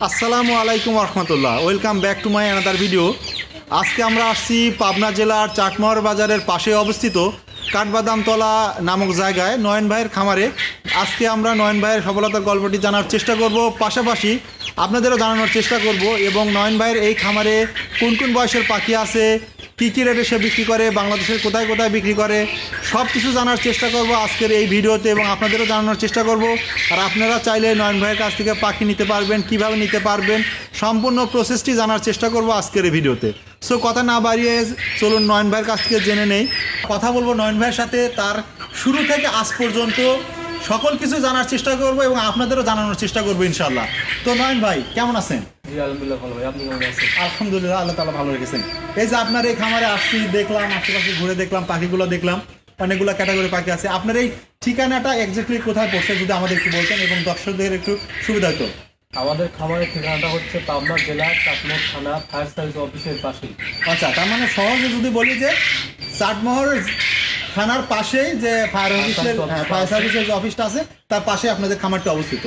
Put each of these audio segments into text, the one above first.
আসসালামু আলাইকুম রহমতুল্লাহ welcome back to my another video আজকে আমরা আসছি পাবনা জেলার চাটমোহর বাজারের পাশে অবস্থিত কাঠবাদামতলা নামক জায়গায় নয়ন ভাইয়ের খামারে আজকে আমরা নয়ন ভাইয়ের সফলতার গল্পটি জানার চেষ্টা করব। পাশাপাশি আপনাদেরও জানানোর চেষ্টা করব এবং নয়ন ভাইয়ের এই খামারে কোন কোন বয়সের পাখি আছে, কী কী রেটে সে বিক্রি করে, বাংলাদেশের কোথায় কোথায় বিক্রি করে সব কিছু জানার চেষ্টা করব আজকের এই ভিডিওতে এবং আপনাদেরও জানানোর চেষ্টা করব। আর আপনারা চাইলে নয়ন ভাইয়ের কাছ থেকে পাখি নিতে পারবেন, কীভাবে নিতে পারবেন সম্পূর্ণ প্রসেসটি জানার চেষ্টা করব আজকের এই ভিডিওতে। সো কথা না বাড়িয়ে চলুন নয়ন ভাইয়ের কাছ থেকে জেনে নেই। কথা বলব নয়ন ভাইয়ের সাথে তার শুরু থেকে আজ পর্যন্ত সকল কিছু জানার চেষ্টা করব এবং আপনাদেরও জানানোর চেষ্টা করব ইনশাল্লাহ তো নয়ন ভাই কেমন আছেন? আলহামদুলিল্লাহ ভাই আপনি আলহামদুলিল্লাহ আল্লাহ তালা ভালো রেখেছেন। এই যে আপনার এই খামারে আসছি দেখলাম আশেপাশে ঘুরে দেখলাম পাখিগুলো দেখলাম অনেকগুলো ক্যাটাগরি পাখি আছে। আপনার এই ঠিকানাটা এক্স্যাক্টলি কোথায় পড়ছে যদি আমাদের একটু বলতেন এবং দর্শকদের একটু সুবিধা হতো। আমাদের খামারের ঠিকানাটা হচ্ছে পাবনা জেলা চাটমোহর থানা ফায়ার সার্ভিস অফিসের পাশেই। আচ্ছা তার মানে সহজে যদি বলি যে চাটমোহর থানার পাশেই যে ফায়ার অফিসের ফায়ার সার্ভিসের যে অফিসটা আছে তার পাশে আপনাদের খামারটা অবস্থিত।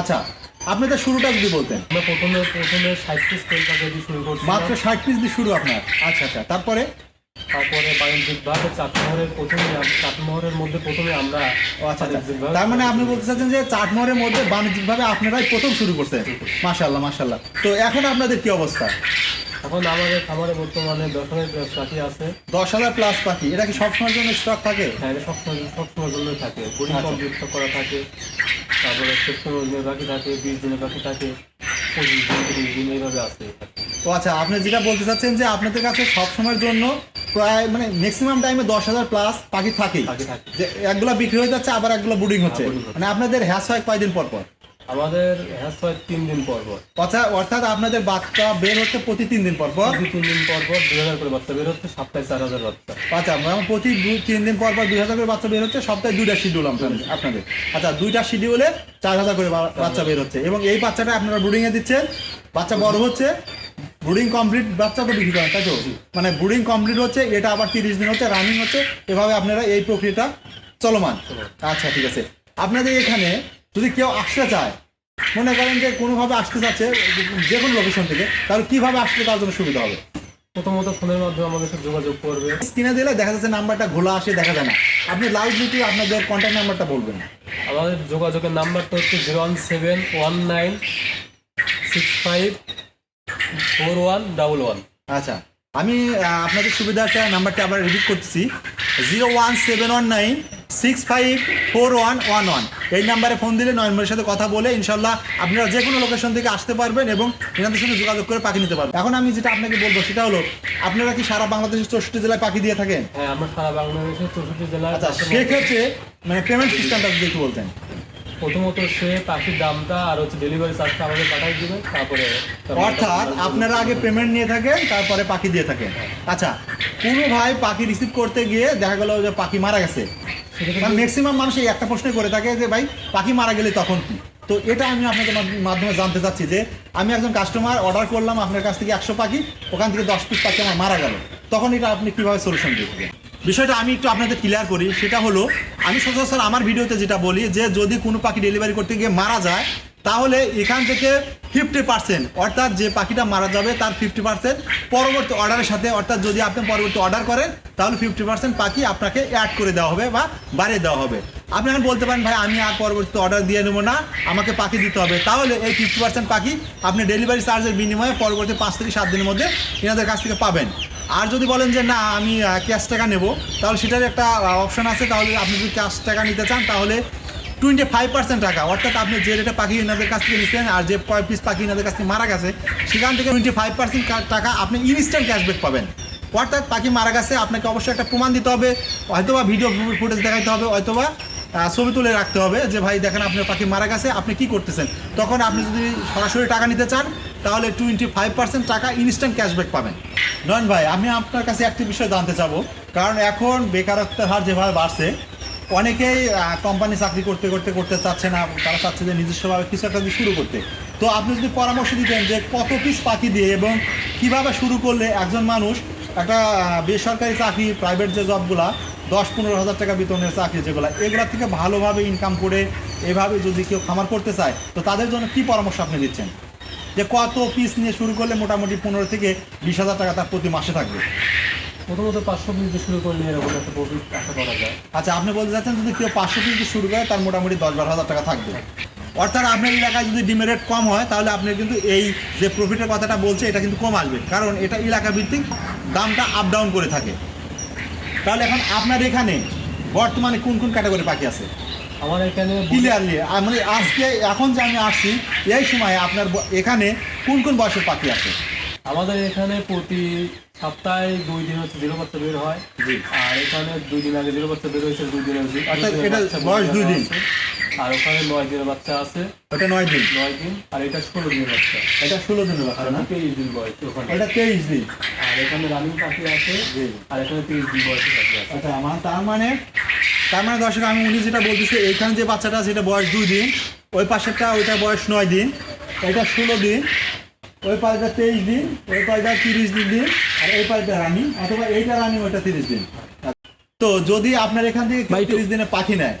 আচ্ছা আপনি আপনাদের শুরুটা যদি বলতেন। আমরা প্রথমে প্রথমে ষাট পিস তেল দিয়ে শুরু করছি। মাত্র ষাট পিস দিয়ে শুরু আপনার। আচ্ছা আচ্ছা তারপরে? তারপরে বাণিজ্যিকভাবে চাটমোহরের প্রথমে চাটমোহরের মধ্যে প্রথমে আমরা ও আচ্ছা আচ্ছা। বাণিজ্যিকভাবে তার মানে আপনি বলতে চাচ্ছেন যে চাটমোহরের মধ্যে বাণিজ্যিকভাবে আপনারাই প্রথম শুরু করছেন? মাশাল্লাহ মাশাল্লাহ তো এখন আপনাদের কি অবস্থা? এখন আমাদের খামারে বর্তমানে দশ হাজার প্লাস পাখি আছে। দশ হাজার প্লাস পাখি এটা কি সবসময়ের জন্য স্টক থাকে? হ্যাঁ সবসময় সবসময় জন্য থাকে। বোর্ডিং আচ্ছা। কমপ্লিট করা থাকে। তারপরে সেপ্টেম্বর দিনের পাখি থাকে বিশ দিনের পাখি থাকে পঁচিশ দিন তিরিশ দিন এইভাবে আছে। তো আচ্ছা আপনি যেটা বলতে চাচ্ছেন যে আপনাদের কাছে সবসময়ের জন্য প্রায় মানে ম্যাক্সিমাম টাইমে দশ হাজার প্লাস পাখি থাকেই। যে একগুলা বিক্রি হয়ে যাচ্ছে আবার একগুলো বুডিং হচ্ছে। মানে আপনাদের হ্যাস হয় কয়দিন পর পর? আমাদের হ্যাস হয় তিন দিন পর পর। অর্থাৎ অর্থাৎ আপনাদের বাচ্চা বের হচ্ছে প্রতি তিন দিন পর পর? প্রতি তিন দিন পর পর দুই হাজার করে বাচ্চা বের হচ্ছে সপ্তাহে চার হাজার বাচ্চা। আচ্ছা মানে প্রতি দুই তিন দিন পর পর দুই হাজার করে বাচ্চা বের হচ্ছে সপ্তাহে দুইটা শিডিউল আপনাদের। আচ্ছা দুইটা শিডিউলে চার হাজার করে বাচ্চা বের হচ্ছে। এবং এই বাচ্চাটা আপনারা ব্রুডিংয়ে দিচ্ছেন বাচ্চা বড় হচ্ছে ব্রুডিং কমপ্লিট বাচ্চা তো বিক্রি করেন তাই তো? মানে ব্রুডিং কমপ্লিট হচ্ছে এটা আবার তিরিশ দিন হচ্ছে রানিং হচ্ছে এভাবে আপনারা এই প্রক্রিয়াটা চলমান। আচ্ছা ঠিক আছে। আপনাদের এখানে যদি কেউ আসতে চায় মনে করেন যে কোনোভাবে আসতে চাচ্ছে যে কোনো লোকেশন থেকে তাহলে কীভাবে আসলে তার জন্য সুবিধা হবে? প্রথমত ফোনের মাধ্যমে আমাদের সাথে যোগাযোগ করবে। স্ক্রিনে দিলে দেখা যাচ্ছে নাম্বারটা ঘোলা আসে দেখা যায় না। আপনি লাইভ ডিউটি আপনাদের কন্ট্যাক্ট নাম্বারটা বলবেন। আমাদের যোগাযোগের নাম্বারটা হচ্ছে zero one seven one nine six five four one double one আচ্ছা আমি আপনাদের সুবিধাটা নাম্বারটা আবার রিপিট করতেছি। Zero one seven one nine six five four one one one এই নাম্বারে ফোন দিলে নয়নবারের সাথে কথা বলে ইনশাল্লাহ আপনারা যে কোনো লোকেশন থেকে আসতে পারবেন এবং এনাদের সঙ্গে যোগাযোগ করে পাখি নিতে পারবেন। এখন আমি যেটা আপনাকে বলব সেটা হলো আপনারা কি সারা বাংলাদেশের চৌষট্টি জেলায় পাখি দিয়ে থাকেন? হ্যাঁ আমরা সারা বাংলাদেশের চৌষট্টি জেলায় আচ্ছা সেক্ষেত্রে মানে পেমেন্ট সিস্টেমটা যদি একটু বলতেন। প্রথমত সে পাখির দামটা আর হচ্ছে ডেলিভারি চার্জটা আমাদের পাঠাই দিবে তারপরে অর্থাৎ আপনারা আগে পেমেন্ট নিয়ে থাকেন তারপরে পাখি দিয়ে থাকেন। আচ্ছা কোনো ভাই পাখি রিসিভ করতে গিয়ে দেখা গেল যে পাখি মারা গেছে। ম্যাক্সিমাম মানুষ এই একটা প্রশ্ন করে থাকে যে ভাই পাখি মারা গেলে তখন কি? তো এটা আমি আপনাদের মাধ্য- মাধ্যমে জানতে চাচ্ছি যে আমি একজন কাস্টমার অর্ডার করলাম আপনার কাছ থেকে একশো পাখি ওখান থেকে দশ পিস পাখি আমার মারা গেল। তখন এটা আপনি কীভাবে সলিউশন দিয়ে থাকেন? বিষয়টা আমি একটু আপনাদের ক্লিয়ার করি, সেটা হলো, আমি সচরাচর আমার ভিডিওতে যেটা বলি যে, যদি কোনো পাখি ডেলিভারি করতে গিয়ে মারা যায় তাহলে এখান থেকে ফিফটি পার্সেন্ট অর্থাৎ যে পাখিটা মারা যাবে তার ফিফটি পার্সেন্ট পরবর্তী অর্ডারের সাথে, অর্থাৎ যদি আপনি পরবর্তী অর্ডার করেন, তাহলে ফিফটি পার্সেন্ট পাখি আপনাকে অ্যাড করে দেওয়া হবে বা বাড়িয়ে দেওয়া হবে। আপনি এখন বলতে পারেন, ভাই, আমি আর পরবর্তী অর্ডার দিয়ে নেব না, আমাকে পাখি দিতে হবে। তাহলে এই ফিফটি পার্সেন্ট পাখি আপনি ডেলিভারি চার্জের বিনিময়ে পরবর্তী পাঁচ থেকে সাত দিনের মধ্যে এনাদের কাছ থেকে পাবেন। আর যদি বলেন যে, না, আমি ক্যাশ টাকা নেব, তাহলে সেটার একটা অপশন আছে। তাহলে আপনি যদি ক্যাশ টাকা নিতে চান, তাহলে টোয়েন্টি ফাইভ পার্সেন্ট টাকা। অর্থাৎ আপনি যে রেটে পাখি এনাদের কাছ থেকে নিচ্ছেন আর যে পিস পাখি এনাদের কাছ থেকে মারা গেছে, সেখান থেকে টোয়েন্টি ফাইভ পার্সেন্ট টাকা আপনি ইনস্ট্যান্ট ক্যাশব্যাক পাবেন। অর্থাৎ পাখি মারা গেছে, আপনাকে অবশ্যই একটা প্রমাণ দিতে হবে, হয়তোবা ভিডিও ফুটেজ দেখাইতে হবে, হয়তোবা ছবি তুলে রাখতে হবে যে, ভাই, দেখেন আপনার পাখি মারা গেছে, আপনি কি করতেছেন? তখন আপনি যদি সরাসরি টাকা নিতে চান, তাহলে টোয়েন্টি ফাইভ পার্সেন্ট টাকা ইনস্ট্যান্ট ক্যাশব্যাক পাবেন। নয়ন ভাই, আমি আপনার কাছে একটি বিষয় জানতে চাবো। কারণ এখন বেকারত্বের হার যেভাবে বাড়ছে অনেকেই কোম্পানি চাকরি করতে করতে করতে চাচ্ছে না তারা চাচ্ছে যে নিজস্বভাবে কিছু একটা শুরু করতে। তো আপনি যদি পরামর্শ দিতেন যে কত পিস পাখি দিয়ে এবং কীভাবে শুরু করলে একজন মানুষ একটা বেসরকারি চাকরি প্রাইভেট যে জবগুলা দশ পনেরো হাজার টাকা বেতনের চাকরি যেগুলো, এগুলা থেকে ভালোভাবে ইনকাম করে এভাবে যদি কেউ খামার করতে চায়, তো তাদের জন্য কি পরামর্শ আপনি দিচ্ছেন? যে কত পিস নিয়ে শুরু করলে মোটামুটি পনেরো থেকে বিশ হাজার টাকা তার প্রতি মাসে থাকবে? প্রথমত পাঁচশো পিস দিয়ে শুরু করলে এরকম একটা প্রফিট আশা করা যায়। আচ্ছা আপনি বলতে চাচ্ছেন যদি কেউ পাঁচশো পিস দিয়ে শুরু করে তার মোটামুটি দশ বারো হাজার টাকা থাকবে। অর্থাৎ আপনার এলাকায় যদি ডিমের রেট কম হয় তাহলে আপনি কিন্তু এই যে প্রফিটের কথাটা বলছে এটা কিন্তু কম আসবে। কারণ এটা এলাকা ভিত্তিক দামটা আপ ডাউন করে থাকে। তাহলে এখন আপনার এখানে বর্তমানে কোন কোন ক্যাটাগরি পাখি আছে? আমার এখানে ক্লিয়ারলি মানে আজকে এখন যে আমি আসছি এই সময় আপনার এখানে কোন কোন বয়সের পাখি আছে? আমাদের এখানে প্রতি সপ্তাহে দুই দিন হচ্ছে জিরো বাচ্চা বের হয়। আর এখানে দুই দিন আগে জিরো বাচ্চা বের হয়েছে দুই এটা বাচ্চা বয়স দুই দিন। আর ওখানে নয় দিনের বাচ্চা আছে। ওটা নয় দিন। নয় দিন আর এটা ষোলো দিনের বাচ্চা। এটা ষোলো দিনের বাচ্চা না? তেইশ দিন বয়স ওখানে। এটা তেইশ দিন। আর এখানে রানিং পাখি আছে। আর এখানে তিরিশ দিন বয়সের পাখি আছে। আচ্ছা আমার তার মানে তার মানে দর্শক আমি উনি যেটা বলতেছে এইখানে যে বাচ্চাটা আছে এটা বয়স দুই দিন ওই পাশেরটা ওইটা বয়স নয় দিন এটা ষোলো দিন ওই পাশটা তেইশ দিন ওই পাশটা তিরিশ দিন দিন আর এই পাশটা রানি অথবা এইটা রানি ওইটা তিরিশ দিন। তো যদি আপনার এখান থেকে তিরিশ দিনে পাখি নেয়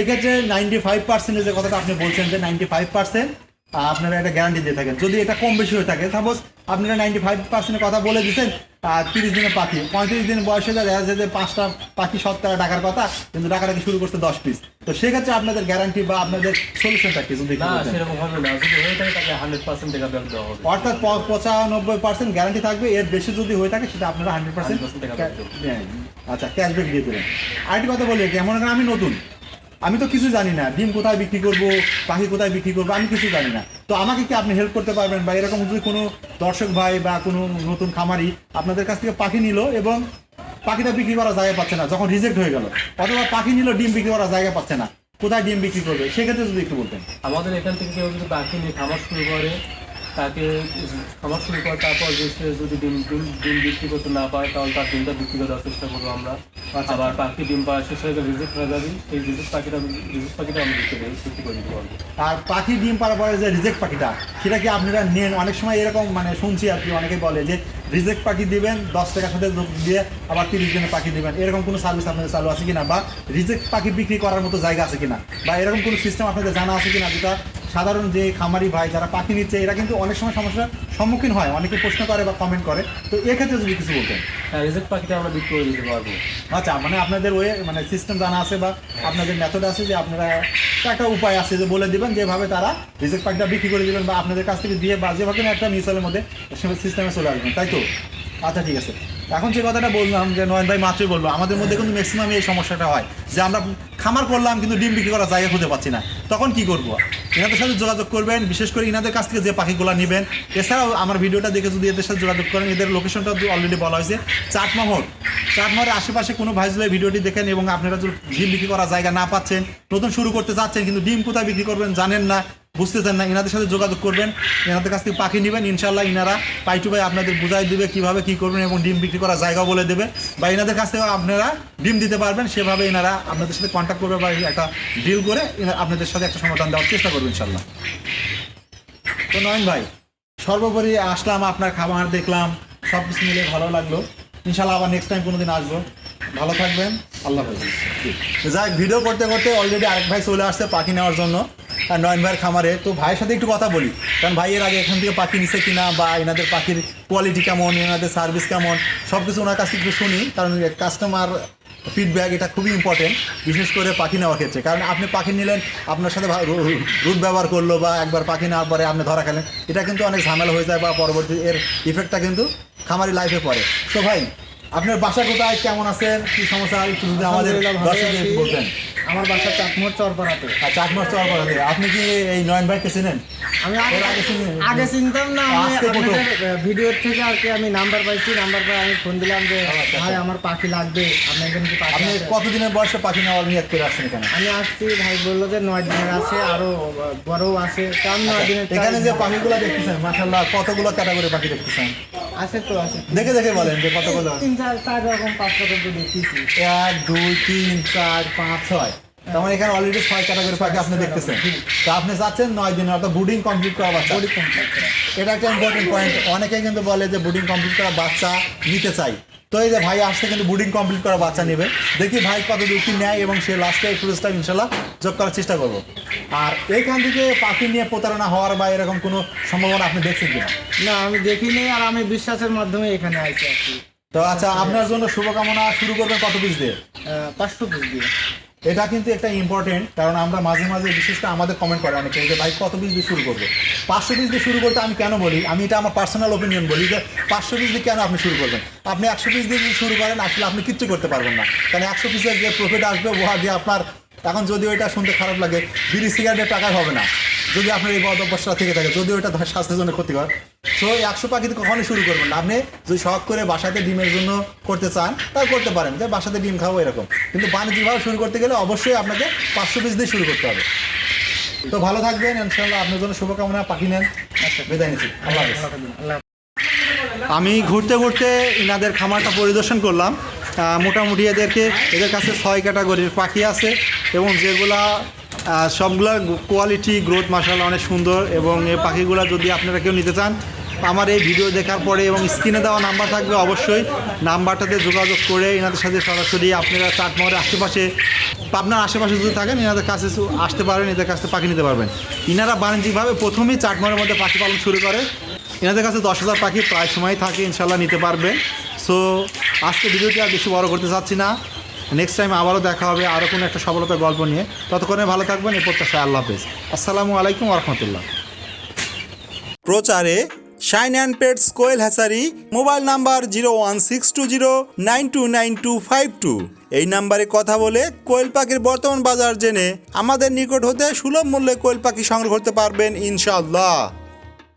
এক্ষেত্রে নাইনটি ফাইভ পার্সেন্টের যে কথাটা আপনি বলছেন যে নাইনটি ফাইভ পার্সেন্ট আপনারা একটা গ্যারান্টি দিয়ে থাকেন। যদি এটা কম বেশি হয়ে থাকে সাপোজ আপনারা নাইনটি ফাইভ পার্সেন্টের কথা বলে দিচ্ছেন আর তিরিশ দিনের পাখি। পঁয়ত্রিশ দিন বয়সে যা দেখা যায় যে পাঁচটা পাখি সব টাকা ডাকার কথা কিন্তু ডাকাটাকে শুরু করতে দশ পিস তো সেক্ষেত্রে আপনাদের গ্যারান্টি বা আপনাদের সলিউশনটা কি যদি। সেরকম হবে না। যদি হয়ে থাকে তাকে হান্ড্রেড পার্সেন্ট টাকা ব্যাক দেওয়া হবে। অর্থাৎ পঁচানব্বই পার্সেন্ট গ্যারান্টি থাকবে এর বেশি যদি হয়ে থাকে সেটা আপনারা হান্ড্রেড পার্সেন্ট 100% টাকা back আচ্ছা ক্যাশব্যাক দিয়ে দেবেন আরেকটি কথা বলি কেমন করে আমি নতুন। আমি তো কিছু জানি না। ডিম কোথায় বিক্রি করব, পাখি কোথায় বিক্রি করব, আমি কিছু জানি না। তো আমাকে কি আপনি হেল্প করতে পারবেন বা এরকম যদি কোনো দর্শক ভাই বা কোনো নতুন খামারি আপনাদের কাছ থেকে পাখি নিল এবং পাখিটা বিক্রি করার জায়গা পাচ্ছে না, যখন রিজেক্ট হয়ে গেল, অথবা পাখি নিল, ডিম বিক্রি করার জায়গা পাচ্ছে না, কোথায় ডিম বিক্রি করবে? সেক্ষেত্রে যদি একটু বলতেন। আমাদের এখান থেকে কেউ যদি পাখি নিয়ে খামার শুরু করে তাকে খামার শুরু করে তারপর যে সে যদি ডিম ডিম ডিম বিক্রি করতে না পারে তাহলে তার ডিমটা বিক্রি করার চেষ্টা করব আমরা। আচ্ছা। আবার পাখি ডিম পাওয়া শেষ হয়ে গেলে রিজেক্ট হয়ে যাবে সেই রিজেক্ট পাখিটা রিজেক্ট পাখিটা আমরা বিক্রি করে বিক্রি করে দিতে পারব। আর পাখি ডিম পাড়া পরে যে রিজেক্ট পাখিটা সেটা কি আপনারা নেন? অনেক সময় এরকম মানে শুনছি আর কি অনেকে বলে যে রিজেক্ট পাখি দিবেন দশ টাকার সাথে দিয়ে আবার তিরিশ দিনের পাখি দিবেন। এরকম কোনো সার্ভিস আপনাদের চালু আছে কিনা? বা রিজেক্ট পাখি বিক্রি করার মতো জায়গা আছে কিনা? বা এরকম কোনো সিস্টেম আপনাদের জানা আছে কিনা যেটা সাধারণ যে খামারি ভাই যারা পাখি নিচ্ছে এরা কিন্তু অনেক সময় সমস্যার সম্মুখীন হয়। অনেকে প্রশ্ন করে বা কমেন্ট করে। তো এক্ষেত্রে যদি কিছু বলতেন। হ্যাঁ রিজেক্ট পাখিটা আমরা বিক্রি করে দিতে পারব। আচ্ছা মানে আপনাদের ওয়ে মানে সিস্টেম জানা আছে বা আপনাদের মেথড আছে যে আপনারা একটা উপায় আছে যে বলে দিবেন যেভাবে তারা রিজেক্ট পাখিটা বিক্রি করে দিবেন বা আপনাদের কাছ থেকে দিয়ে বা যেভাবে একটা মিউচুয়ালের মধ্যে সিস্টেমে চলে আসবেন তাই তো? আচ্ছা ঠিক আছে। এখন যে কথাটা বললাম যে নয়ন ভাই মাত্রই বলল, আমাদের মধ্যে কিন্তু ম্যাক্সিমাম এই সমস্যাটা হয় যে আমরা খামার করলাম কিন্তু ডিম বিক্রি করার জায়গা খুঁজে পাচ্ছি না। তখন কি করব? এনাদের সাথে যোগাযোগ করবেন, বিশেষ করে ইনাদের কাছ থেকে যে পাখিগুলো নেবেন। এছাড়াও আমার ভিডিওটা দেখে যদি এদের সাথে যোগাযোগ করেন, এদের লোকেশনটা অলরেডি বলা হয়েছে। চাটমহর চাটমহরের আশেপাশে কোনো ভাই যদি ভিডিওটি দেখেন এবং আপনারা যদি ডিম বিক্রি করার জায়গা না পাচ্ছেন, নতুন শুরু করতে চাচ্ছেন কিন্তু ডিম কোথায় বিক্রি করবেন জানেন না বুঝতেছেন না এনাদের সাথে যোগাযোগ করবেন এনাদের কাছ থেকে পাখি নেবেন ইনশাল্লাহ ইনারা পাই টু পাই আপনাদের বুঝাই দিবে কীভাবে কি করবেন এবং ডিম বিক্রি করার জায়গা বলে দেবে। বা এনাদের কাছ থেকে আপনারা ডিম দিতে পারবেন, সেভাবে এনারা আপনাদের সাথে কন্ট্যাক্ট করবে বা একটা ডিল করে আপনাদের সাথে একটা সমাধান দেওয়ার চেষ্টা করবেন ইনশাল্লাহ তো নয়ন ভাই, সর্বোপরি আসলাম, আপনার খাবার দেখলাম সব কিছু মিলে ভালো লাগল। ইনশাল্লাহ আবার নেক্সট টাইম কোনোদিন আসব। ভালো থাকবেন, আল্লাহ হাফেজ। যাই ভিডিও করতে করতে অলরেডি আরেক ভাই চলে আসছে পাখি নেওয়ার জন্য। নয়ন ভাইয়ের খামারে। তো ভাইয়ের সাথে একটু কথা বলি। কারণ ভাই এর আগে এখান থেকে পাখি নিছে কিনা বা এনাদের পাখির কোয়ালিটি কেমন, এনাদের সার্ভিস কেমন সব কিছু ওনার কাছ থেকে শুনি। কারণ কাস্টমার ফিডব্যাক এটা খুবই ইম্পর্টেন্ট বিশেষ করে পাখি নেওয়ার ক্ষেত্রে। কারণ আপনি পাখি নিলেন, আপনার সাথে রুট ব্যবহার করল বা একবার পাখি নেওয়ার পরে আপনি ধরা খেলেন, এটা কিন্তু অনেক ঝামেলা হয়ে যায় বা পরবর্তী এর ইফেক্টটা কিন্তু খামারি লাইফে পড়ে। তো ভাই আপনার বাসা কোথায়? কেমন আছেন? কি সমস্যা? একটু যদি আমাদের দর্শকদের বলতেন। আমার বাসা চাকমোর চরপাড়াতে। আর চার মাস আপনি কি এই নয়ন ভাইকে চেনেন? আমি আগে আগে চিনি- আগে চিনতাম না ভিডিওর থেকে আর কি আমি নাম্বার পাইছি। নাম্বার পাই আমি ফোন দিলাম যে আচ্ছা, ভাই আচ্ছা। আমার পাখি লাগবে। আপনার পাখি আপনি? কতদিনের বয়সে পাখি নেওয়ার নিয়ত করে আসছেন এখানে? আমি আসছি ভাই বলল যে নয় দিনের আছে আরও বড়ও আছে। তো আমি নয় দিনের আচ্ছা, এখানে যে পাখিগুলো দেখতেছেন মাসাল্লাহ কতগুলো ক্যাটাগরি পাখি দেখতেছেন? আছে তো আছে দেখে দেখে বলেন যে কতগুলো তিন চার চার রকম পাঁচ রকম তো দেখতেছি। এক দুই তিন চার পাঁচ ছয়। তার মানে এখানে অলরেডি ছয় ক্যাটাগরি পাখি আপনি দেখতেছেন। তো আপনি চাচ্ছেন নয় দিনে অর্থাৎ বুডিং কমপ্লিট করা বাচ্চা। এটা একটা ইম্পর্টেন্ট পয়েন্ট অনেকে কিন্তু বলে যে বুডিং কমপ্লিট করা বাচ্চা নিতে চাই। তো এই যে ভাই আসতে কিন্তু বুডিং কমপ্লিট করা বাচ্চা নেবে। দেখি ভাই কত কি নেয় এবং সে লাস্টে এই ফুলসটা ইনশাল্লাহ যোগ করার চেষ্টা করব। আর এইখান থেকে পাখি নিয়ে প্রতারণা হওয়ার বা এরকম কোনো সম্ভাবনা আপনি দেখছেন কিনা? না আমি দেখিনি আর আমি বিশ্বাসের মাধ্যমে এখানে আইছি আর কি। তো আচ্ছা আপনার জন্য শুভকামনা শুরু করবেন কত পিস দিয়ে? পাঁচশো পিস দিয়ে। এটা কিন্তু একটা ইম্পর্টেন্ট কারণ আমরা মাঝে মাঝে বিশেষ করে আমাদের কমেন্ট করে অনেকে যে ভাই কত পিস দিয়ে শুরু করব? পাঁচশো পিস দিয়ে শুরু করতে আমি কেন বলি? আমি এটা আমার পার্সোনাল ওপিনিয়ন বলি যে পাঁচশো পিস দিয়ে কেন আপনি শুরু করবেন? আপনি একশো পিস দিয়ে যদি শুরু করেন আসলে আপনি কিচ্ছু করতে পারবেন না। কারণ একশো পিসের যে প্রফিট আসবে ওহা দিয়ে আপনার এখন যদি ওইটা শুনতে খারাপ লাগে বিড়ি সিগারেটের টাকা হবে না। যদি আপনার এই বদ অভ্যাসটা থেকে থাকে, যদি ধর স্বাস্থ্যের জন্য ক্ষতিকর। সো একশো পাখিতে কখনোই শুরু করবেন না। আপনি যদি শখ করে বাসাতে ডিমের জন্য করতে চান, তাও করতে পারেন। যে বাসাতে ডিম খাব এরকম। কিন্তু বাণিজ্যিকভাবে শুরু করতে গেলে অবশ্যই আপনাকে পাঁচশো পিস দিয়ে শুরু করতে হবে। তো ভালো থাকবেন ইনশাল্লাহ আপনার জন্য শুভকামনা। পাখি নেন। আচ্ছা বিদায় নিচ্ছি। আল্লাহ। আমি ঘুরতে ঘুরতে ইনাদের খামারটা পরিদর্শন করলাম। মোটামুটি এদেরকে এদের কাছে ছয় ক্যাটাগরির পাখি আছে এবং যেগুলা সবগুলা কোয়ালিটি গ্রোথ মাসাল অনেক সুন্দর এবং এই পাখিগুলো যদি আপনারা কেউ নিতে চান, আমার এই ভিডিও দেখার পরে এবং স্ক্রিনে দেওয়া নাম্বার থাকবে অবশ্যই। নাম্বারটাতে যোগাযোগ করে এনাদের সাথে সরাসরি আপনারা চাটমোহরের আশেপাশে আপনার আশেপাশে যদি থাকেন, এনাদের কাছে আসতে পারেন, এদের কাছ থেকে পাখি নিতে পারবেন। ইনারা বাণিজ্যিকভাবে প্রথমেই চাটমোহরের মধ্যে পাখি পালন শুরু করে। এনাদের কাছে দশ হাজার পাখি প্রায় সময় থাকে ইনশাল্লাহ নিতে পারবেন সো আজকে ভিডিওটি আর বেশি বড় করতে চাচ্ছি না। নেক্সট টাইম আবারও দেখা হবে, আরও কোনো একটা সফলতার গল্প নিয়ে। ততক্ষণে ভালো থাকবেন, এই প্রত্যাশা আল্লাহ হাফেজ। আসসালামু আলাইকুম রহমতুল্লাহ। প্রচারে শাইন অ্যান্ড পেটস কোয়েল হ্যাসারি mobile number zero one six two zero nine two nine two five two এই নাম্বারে কথা বলে কোয়েল পাখির বর্তমান বাজার জেনে আমাদের নিকট হতে সুলভ মূল্যে কোয়েল পাখি সংগ্রহ করতে পারবেন ইনশাআল্লাহ।